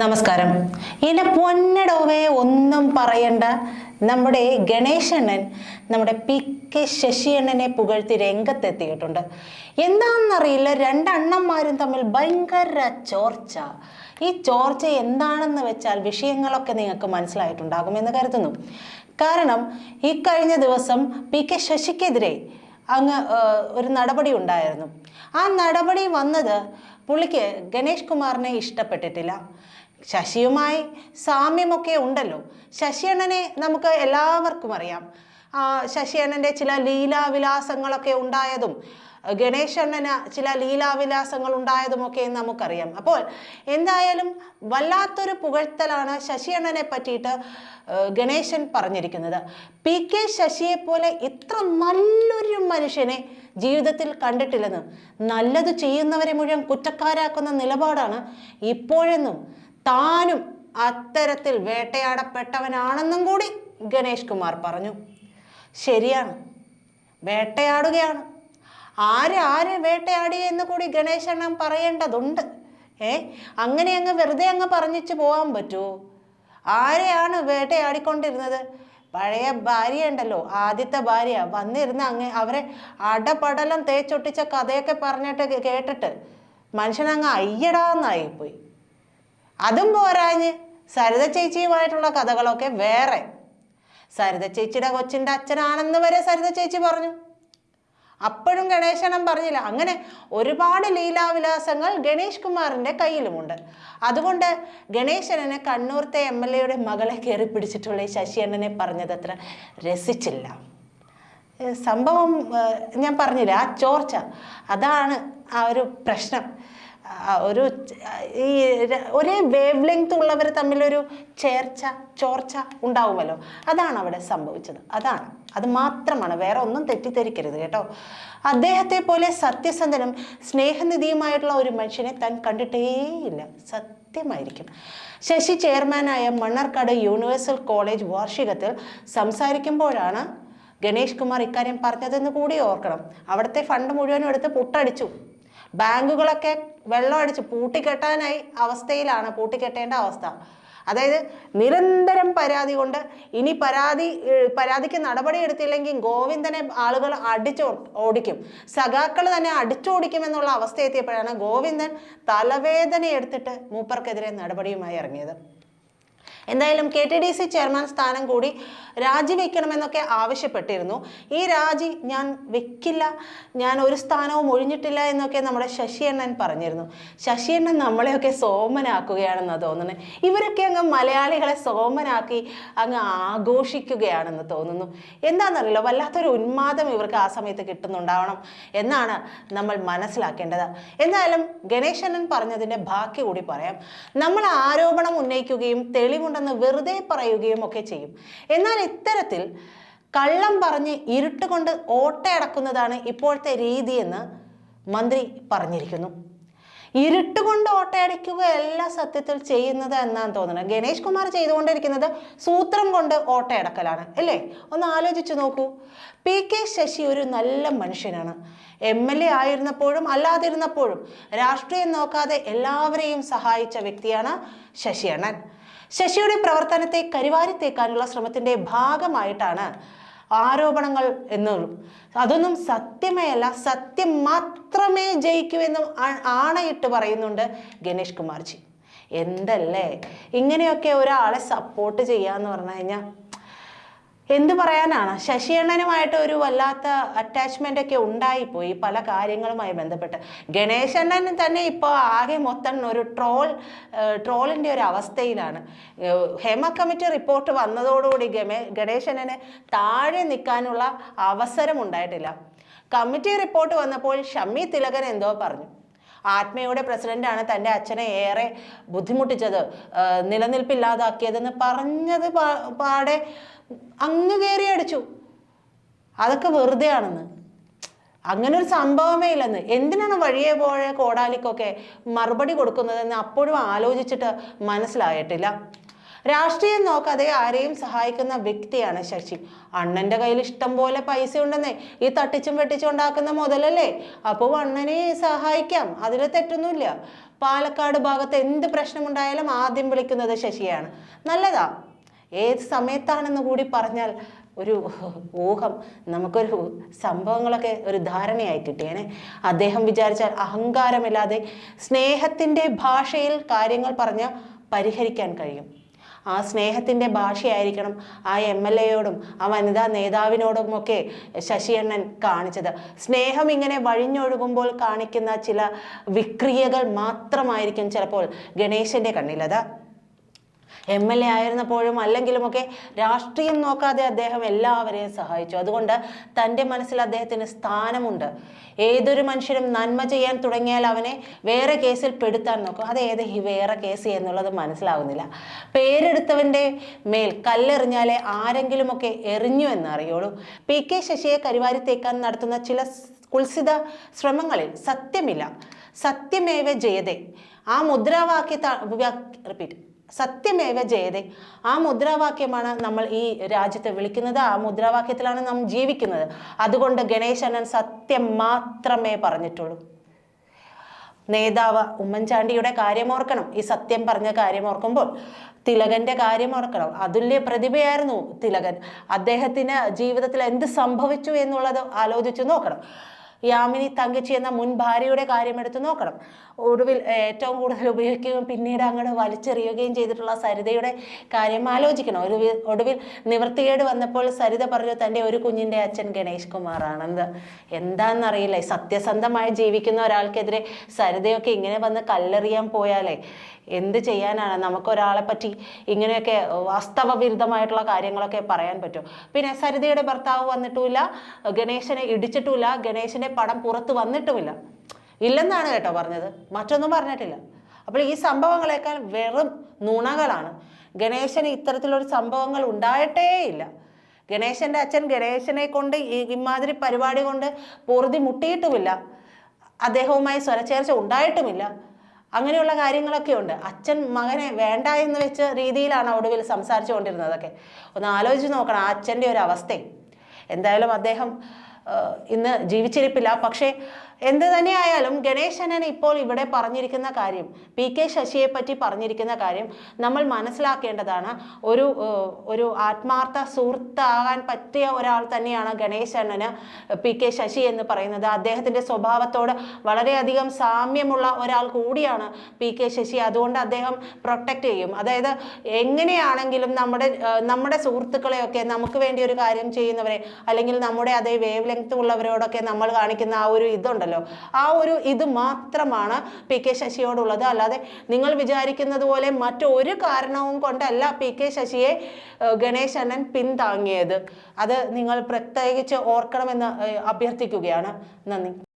നമസ്കാരം. എന്റെ പൊന്നടോവേ ഒന്നും പറയണ്ട. നമ്മുടെ ഗണേശണ്ണൻ നമ്മുടെ പി കെ ശശിയണ്ണനെ പുകഴ്ത്തി രംഗത്തെത്തിയിട്ടുണ്ട്. എന്താണെന്നറിയില്ല രണ്ടണ്ണന്മാരും തമ്മിൽ ഭയങ്കര ചോർച്ച. ഈ ചോർച്ച എന്താണെന്ന് വെച്ചാൽ വിഷയങ്ങളൊക്കെ നിങ്ങൾക്ക് മനസ്സിലായിട്ടുണ്ടാകും എന്ന് കരുതുന്നു. കാരണം ഈ കഴിഞ്ഞ ദിവസം പി കെ ശശിക്കെതിരെ അങ്ങ് ഒരു നടപടി ഉണ്ടായിരുന്നു. ആ നടപടി വന്നത് പുള്ളിക്ക് ഗണേഷ് കുമാറിനെ ഇഷ്ടപ്പെട്ടിട്ടില്ല. ശശിയുമായി സാമ്യമൊക്കെ ഉണ്ടല്ലോ. ശശിയണ്ണനെ നമുക്ക് എല്ലാവർക്കും അറിയാം. ശശിയണ്ണന്റെ ചില ലീലാവിലാസങ്ങളൊക്കെ ഉണ്ടായതും ഗണേശണ്ണന് ചില ലീലാവിലാസങ്ങൾ ഉണ്ടായതുമൊക്കെ നമുക്കറിയാം. അപ്പോൾ എന്തായാലും വല്ലാത്തൊരു പുകഴ്ത്തലാണ് ശശിയണ്ണനെ പറ്റിയിട്ട് ഗണേശൻ പറഞ്ഞിരിക്കുന്നത്. പി കെ ശശിയെ പോലെ ഇത്ര നല്ലൊരു മനുഷ്യനെ ജീവിതത്തിൽ കണ്ടിട്ടില്ലെന്ന് നല്ലത് ചെയ്യുന്നവരെ മുഴുവൻ കുറ്റക്കാരാക്കുന്ന നിലപാടാണ് ഇപ്പോഴെന്നും താനും അത്തരത്തിൽ വേട്ടയാടപ്പെട്ടവനാണെന്നും കൂടി ഗണേഷ് കുമാർ പറഞ്ഞു. ശരിയാണ്. വേട്ടയാടുകയാണ്. ആര് ആര് വേട്ടയാടി എന്ന് കൂടി ഗണേശ് അണ്ണൻ പറയേണ്ടതുണ്ട്. ഏ? അങ്ങനെ അങ്ങ് വെറുതെ അങ്ങ് പറഞ്ഞിച്ച് പോകാൻ പറ്റുമോ ആരെയാണ് വേട്ടയാടിക്കൊണ്ടിരുന്നത്? പഴയ ഭാര്യ ഉണ്ടല്ലോ ആദ്യത്തെ ഭാര്യ. വന്നിരുന്ന അങ്ങ് അവരെ അടപടലം തേച്ചൊട്ടിച്ച കഥയൊക്കെ പറഞ്ഞിട്ട് കേട്ടിട്ട് മനുഷ്യനങ്ങ് അയ്യടാന്നായിപ്പോയി. അതും പോരാഞ്ഞ് സരിത ചേച്ചിയുമായിട്ടുള്ള കഥകളൊക്കെ വേറെ. സരിത ചേച്ചിയുടെ കൊച്ചിന്റെ അച്ഛനാണെന്ന് വരെ സരിത ചേച്ചി പറഞ്ഞു. അപ്പോഴും ഗണേശനം പറഞ്ഞില്ല. അങ്ങനെ ഒരുപാട് ലീലാവിലാസങ്ങൾ ഗണേഷ് കുമാറിന്റെ കയ്യിലുമുണ്ട്. അതുകൊണ്ട് ഗണേശനെ കണ്ണൂർത്തെ എം എൽ എയുടെ മകളെ കയറി പിടിച്ചിട്ടുള്ള ഈ ശശിയണ്ണനെ പറഞ്ഞത് അത്ര രസിച്ചില്ല സംഭവം ഞാൻ പറഞ്ഞില്ല ആ ചോർച്ച അതാണ് ആ ഒരു പ്രശ്നം. ഒരു ഈ ഒരേ വേവ് ലെങ്ത് ഉള്ളവർ തമ്മിലൊരു ചേർച്ച ചോർച്ച ഉണ്ടാവുമല്ലോ. അതാണ് അവിടെ സംഭവിച്ചത്. അതാണ്. അത് മാത്രമാണ്. വേറെ ഒന്നും തെറ്റിദ്ധരിക്കരുത് കേട്ടോ. അദ്ദേഹത്തെ പോലെ സത്യസന്ധനും സ്നേഹനിധിയുമായിട്ടുള്ള ഒരു മനുഷ്യനെ താൻ കണ്ടിട്ടേയില്ല. സത്യമായിരിക്കും. ശശി ചെയർമാനായ മണ്ണാർക്കാട് യൂണിവേഴ്സൽ കോളേജ് വാർഷികത്തിൽ സംസാരിക്കുമ്പോഴാണ് ഗണേഷ് കുമാർ ഇക്കാര്യം പറഞ്ഞതെന്ന് കൂടി ഓർക്കണം. അവിടുത്തെ ഫണ്ട് മുഴുവനും എടുത്ത് പുട്ടടിച്ചു. ബാങ്കുകളൊക്കെ വെള്ളം അടിച്ച് പൂട്ടിക്കെട്ടാനായി അവസ്ഥയിലാണ് പൂട്ടിക്കെട്ടേണ്ട അവസ്ഥ. അതായത് നിരന്തരം പരാതി കൊണ്ട് ഇനി പരാതി പരാതിക്ക് നടപടി എടുത്തില്ലെങ്കിൽ ഗോവിന്ദനെ ആളുകൾ അടിച്ചു ഓടിക്കും. സഖാക്കൾ തന്നെ അടിച്ചോടിക്കുമെന്നുള്ള അവസ്ഥ എത്തിയപ്പോഴാണ് ഗോവിന്ദൻ തലവേദന എടുത്തിട്ട് മൂപ്പർക്കെതിരെ നടപടിയുമായി ഇറങ്ങിയത്. എന്തായാലും K T D C chairman സ്ഥാനം കൂടി രാജിവെക്കണമെന്നൊക്കെ ആവശ്യപ്പെട്ടിരുന്നു. ഈ രാജി ഞാൻ വെക്കില്ല ഞാൻ ഒരു സ്ഥാനവും ഒഴിഞ്ഞിട്ടില്ല എന്നൊക്കെ നമ്മുടെ ശശിയണ്ണൻ പറഞ്ഞിരുന്നു. ശശിയണ്ണൻ നമ്മളെയൊക്കെ സോമനാക്കുകയാണെന്ന് തോന്നുന്നത് ഇവരൊക്കെ അങ്ങ് മലയാളികളെ സോമനാക്കി അങ്ങ് ആഘോഷിക്കുകയാണെന്ന് തോന്നുന്നു. എന്താണെന്നറിയില്ല വല്ലാത്തൊരു ഉന്മാദം ഇവർക്ക് ആ സമയത്ത് കിട്ടുന്നുണ്ടാവണം എന്നാണ് നമ്മൾ മനസ്സിലാക്കേണ്ടത്. എന്തായാലും ഗണേശനൻ പറഞ്ഞതിന്റെ ബാക്കി കൂടി പറയാം. നമ്മൾ ആരോപണം ഉന്നയിക്കുകയും തെളിവുണ്ടെന്ന് വെറുതെ പറയുകയും ഒക്കെ ചെയ്യും. എന്നാൽ ഇത്തരത്തിൽ കള്ളം പറഞ്ഞ് ഇരുട്ടുകൊണ്ട് ഓട്ടയടക്കുന്നതാണ് ഇപ്പോഴത്തെ രീതിയെന്ന് മന്ത്രി പറഞ്ഞിരിക്കുന്നു. ഇരുട്ടുകൊണ്ട് ഓട്ടയടിക്കുകയല്ല സത്യത്തിൽ ചെയ്യുന്നത് എന്നാണ് തോന്നുന്നത്. ഗണേഷ് കുമാർ ചെയ്തുകൊണ്ടിരിക്കുന്നത് സൂത്രം കൊണ്ട് ഓട്ടയടക്കലാണ് അല്ലേ? ഒന്ന് ആലോചിച്ചു നോക്കൂ. പി കെ ശശി ഒരു നല്ല മനുഷ്യനാണ്. എം എൽ എ ആയിരുന്നപ്പോഴും അല്ലാതിരുന്നപ്പോഴും രാഷ്ട്രീയം നോക്കാതെ എല്ലാവരെയും സഹായിച്ച വ്യക്തിയാണ് ശശി അണ്ണൻ ശശിയുടെ പ്രവർത്തനത്തെ കരിവാരിത്തേക്കാനുള്ള ശ്രമത്തിന്റെ ഭാഗമായിട്ടാണ് ആരോപണങ്ങൾ എന്നുള്ളൂ അതൊന്നും സത്യമേ അല്ല സത്യം മാത്രമേ ജയിക്കൂ എന്നും ആണയിട്ട് പറയുന്നുണ്ട് ഗണേഷ് കുമാർജി. എന്തല്ലേ? ഇങ്ങനെയൊക്കെ ഒരാളെ സപ്പോർട്ട് ചെയ്യാന്ന് പറഞ്ഞു കഴിഞ്ഞാൽ എന്ത് പറയാനാണ്? ശശിയണ്ണനുമായിട്ട് ഒരു വല്ലാത്ത അറ്റാച്ച്മെന്റ് ഒക്കെ ഉണ്ടായിപ്പോയി പല കാര്യങ്ങളുമായി ബന്ധപ്പെട്ട്. ഗണേശണ്ണൻ തന്നെ ഇപ്പോൾ ആകെ മൊത്തം ഒരു ട്രോൾ ട്രോളിന്റെ ഒരു അവസ്ഥയിലാണ്. ഹേമ കമ്മിറ്റി റിപ്പോർട്ട് വന്നതോടുകൂടി ഗമേ ഗണേശണ്ണന് താഴെ നിൽക്കാനുള്ള അവസരം ഉണ്ടായിട്ടില്ല. കമ്മിറ്റി റിപ്പോർട്ട് വന്നപ്പോൾ ഷമ്മി തിലകൻ എന്തോ പറഞ്ഞു. ആത്മയുടെ പ്രസിഡന്റാണ് തന്റെ അച്ഛനെ ഏറെ ബുദ്ധിമുട്ടിച്ചത്. നിലനിൽപ്പില്ലാതാക്കിയതെന്ന് പറഞ്ഞത് പാടെ അങ്ങ് കയറി അടിച്ചു. അതൊക്കെ വെറുതെ ആണെന്ന് അങ്ങനെ ഒരു സംഭവമേ ഇല്ലെന്ന്. എന്തിനാണ് വഴിയെ പോയ കോടാലിക്കൊക്കെ മറുപടി കൊടുക്കുന്നതെന്ന് അപ്പോഴും ആലോചിച്ചിട്ട് മനസ്സിലായിട്ടില്ല. രാഷ്ട്രീയം നോക്കാതെ ആരെയും സഹായിക്കുന്ന വ്യക്തിയാണ് ശശി. അണ്ണന്റെ കയ്യിൽ ഇഷ്ടം പോലെ പൈസ ഉണ്ടെന്നേ ഈ തട്ടിച്ചും വെട്ടിച്ചും ഉണ്ടാക്കുന്ന മുതലല്ലേ? അപ്പോൾ അണ്ണനെ സഹായിക്കാം അതിൽ തെറ്റൊന്നുമില്ല. പാലക്കാട് ഭാഗത്ത് എന്ത് പ്രശ്നമുണ്ടായാലും ആദ്യം വിളിക്കുന്നത് ശശിയാണ്. നല്ലതാ. ഏത് സമയത്താണെന്ന് കൂടി പറഞ്ഞാൽ ഒരു ഊഹം നമുക്കൊരു സംഭവങ്ങളൊക്കെ ഒരു ധാരണയായി കിട്ടിയേനെ. അദ്ദേഹം വിചാരിച്ചാൽ അഹങ്കാരമില്ലാതെ സ്നേഹത്തിന്റെ ഭാഷയിൽ കാര്യങ്ങൾ പറഞ്ഞ് പരിഹരിക്കാൻ കഴിയും. ആ സ്നേഹത്തിന്റെ ഭാഷയായിരിക്കണം ആ എം എൽ എയോടും ആ വനിതാ നേതാവിനോടുമൊക്കെ ശശിയണ്ണൻ കാണിച്ചത്. സ്നേഹം ഇങ്ങനെ വഴിഞ്ഞൊഴുകുമ്പോൾ കാണിക്കുന്ന ചില വിക്രിയകൾ മാത്രമായിരിക്കും ചിലപ്പോൾ ഗണേശന്റെ കണ്ണിലത്. എം എൽ എ ആയിരുന്നപ്പോഴും അല്ലെങ്കിലുമൊക്കെ രാഷ്ട്രീയം നോക്കാതെ അദ്ദേഹം എല്ലാവരെയും സഹായിച്ചു. അതുകൊണ്ട് തന്റെ മനസ്സിൽ അദ്ദേഹത്തിന് സ്ഥാനമുണ്ട്. ഏതൊരു മനുഷ്യനും നന്മ ചെയ്യാൻ തുടങ്ങിയാൽ അവനെ വേറെ കേസിൽ പെടുത്താൻ നോക്കും. അത് ഏത് ഈ വേറെ കേസ് എന്നുള്ളത് മനസ്സിലാവുന്നില്ല. പേരെടുത്തവന്റെ മേൽ കല്ലെറിഞ്ഞാലേ ആരെങ്കിലുമൊക്കെ എറിഞ്ഞു എന്നറിയുള്ളൂ. പി കെ ശശിയെ കരിവാരിത്തേക്കാൻ നടത്തുന്ന ചില കുൽസിത ശ്രമങ്ങളിൽ സത്യമില്ല. സത്യമേവ ജയതേ. ആ മുദ്രാവാക്യത്തെ റിപ്പീറ്റ് സത്യമേവ ജയതേ. ആ മുദ്രാവാക്യമാണ് നമ്മൾ ഈ രാജ്യത്തെ വിളിക്കുന്നത്. ആ മുദ്രാവാക്യത്തിലാണ് നാം ജീവിക്കുന്നത്. അതുകൊണ്ട് ഗണേശനൻ സത്യം മാത്രമേ പറഞ്ഞിട്ടുള്ളൂ. നേതാവ് ഉമ്മൻചാണ്ടിയുടെ കാര്യം ഓർക്കണം. ഈ സത്യം പറഞ്ഞ കാര്യം ഓർക്കുമ്പോൾ തിലകന്റെ കാര്യം ഓർക്കണം. അതുല്യ പ്രതിഭയായിരുന്നു തിലകൻ. അദ്ദേഹത്തിന് ജീവിതത്തിൽ എന്ത് സംഭവിച്ചു എന്നുള്ളത് ആലോചിച്ചു നോക്കണം. യാമിനി തങ്കച്ചി എന്ന മുൻ ഭാര്യയുടെ കാര്യം എടുത്ത് നോക്കണം. ഒടുവിൽ ഏറ്റവും കൂടുതൽ ഉപയോഗിക്കുകയും പിന്നീട് അങ്ങോട്ട് വലിച്ചെറിയുകയും ചെയ്തിട്ടുള്ള സരിതയുടെ കാര്യം ആലോചിക്കണം. ഒരു ഒടുവിൽ നിവൃത്തികേട് വന്നപ്പോൾ സരിത പറഞ്ഞു തന്റെ ഒരു കുഞ്ഞിന്റെ അച്ഛൻ ഗണേഷ് കുമാറാണെന്ന്. എന്താണെന്നറിയില്ലേ സത്യസന്ധമായി ജീവിക്കുന്ന ഒരാൾക്കെതിരെ സരിതയൊക്കെ ഇങ്ങനെ വന്ന് കല്ലെറിയാൻ പോയാലേ എന്ത് ചെയ്യാനാണ്? നമുക്കൊരാളെ പറ്റി ഇങ്ങനെയൊക്കെ വാസ്തവ വിരുദ്ധമായിട്ടുള്ള കാര്യങ്ങളൊക്കെ പറയാൻ പറ്റും. പിന്നെ സരിതയുടെ ഭർത്താവ് വന്നിട്ടുമില്ല ഗണേശനെ ഇടിച്ചിട്ടുമില്ല ഗണേശന്റെ പടം പുറത്ത് വന്നിട്ടുമില്ല. ഇല്ലെന്നാണ് കേട്ടോ പറഞ്ഞത്. മറ്റൊന്നും പറഞ്ഞിട്ടില്ല. അപ്പോൾ ഈ സംഭവങ്ങളെക്കാൾ വെറും നുണകളാണ്. ഗണേശന് ഇത്തരത്തിലൊരു സംഭവങ്ങൾ ഉണ്ടായിട്ടേ ഇല്ല ഗണേശന്റെ അച്ഛൻ ഗണേശനെ കൊണ്ട് ഈ ഇമാതിരി പരിപാടി കൊണ്ട് പൊറുതി മുട്ടിയിട്ടുമില്ല. അദ്ദേഹവുമായി സ്വരച്ചേർച്ച ഉണ്ടായിട്ടുമില്ല. അങ്ങനെയുള്ള കാര്യങ്ങളൊക്കെ ഉണ്ട്. അച്ഛൻ മകനെ വേണ്ട എന്ന് വെച്ച രീതിയിലാണ് ഒടുവിൽ സംസാരിച്ചു കൊണ്ടിരുന്നതൊക്കെ ഒന്ന് ആലോചിച്ച് നോക്കണം അച്ഛന്റെ ഒരു അവസ്ഥയും. എന്തായാലും അദ്ദേഹം ഇന്ന് ജീവിച്ചിരിപ്പില്ല. പക്ഷേ എന്ത് തന്നെയായാലും ഗണേശനൻ ഇപ്പോൾ ഇവിടെ പറഞ്ഞിരിക്കുന്ന കാര്യം പി കെ ശശിയെ പറ്റി പറഞ്ഞിരിക്കുന്ന കാര്യം നമ്മൾ മനസ്സിലാക്കേണ്ടതാണ്. ഒരു ഒരു ആത്മാർത്ഥ സുഹൃത്താകാൻ പറ്റിയ ഒരാൾ തന്നെയാണ് ഗണേശനന് പി കെ ശശി എന്ന് പറയുന്നത്. അദ്ദേഹത്തിന്റെ സ്വഭാവത്തോട് വളരെയധികം സാമ്യമുള്ള ഒരാൾ കൂടിയാണ് പി കെ ശശി. അതുകൊണ്ട് അദ്ദേഹം പ്രൊട്ടക്റ്റ് ചെയ്യും. അതായത് എങ്ങനെയാണെങ്കിലും നമ്മുടെ നമ്മുടെ സുഹൃത്തുക്കളെയൊക്കെ നമുക്ക് വേണ്ടി ഒരു കാര്യം ചെയ്യുന്നവരെ അല്ലെങ്കിൽ നമ്മുടെ അതേ വേവ് ലെങ്ത് ഉള്ളവരോടൊക്കെ നമ്മൾ കാണിക്കുന്ന ആ ഒരു ഇതുണ്ടല്ലോ. ആ ഒരു ഇത് മാത്രമാണ് പി കെ ശശിയോടുള്ളത്. അല്ലാതെ നിങ്ങൾ വിചാരിക്കുന്നത് പോലെ മറ്റൊരു കാരണവും കൊണ്ടല്ല പി കെ ശശിയെ ഗണേശ് അണ്ണൻ പിന്താങ്ങിയത്. അത് നിങ്ങൾ പ്രത്യേകിച്ച് ഓർക്കണമെന്ന് അഭ്യർത്ഥിക്കുകയാണ്. നന്ദി.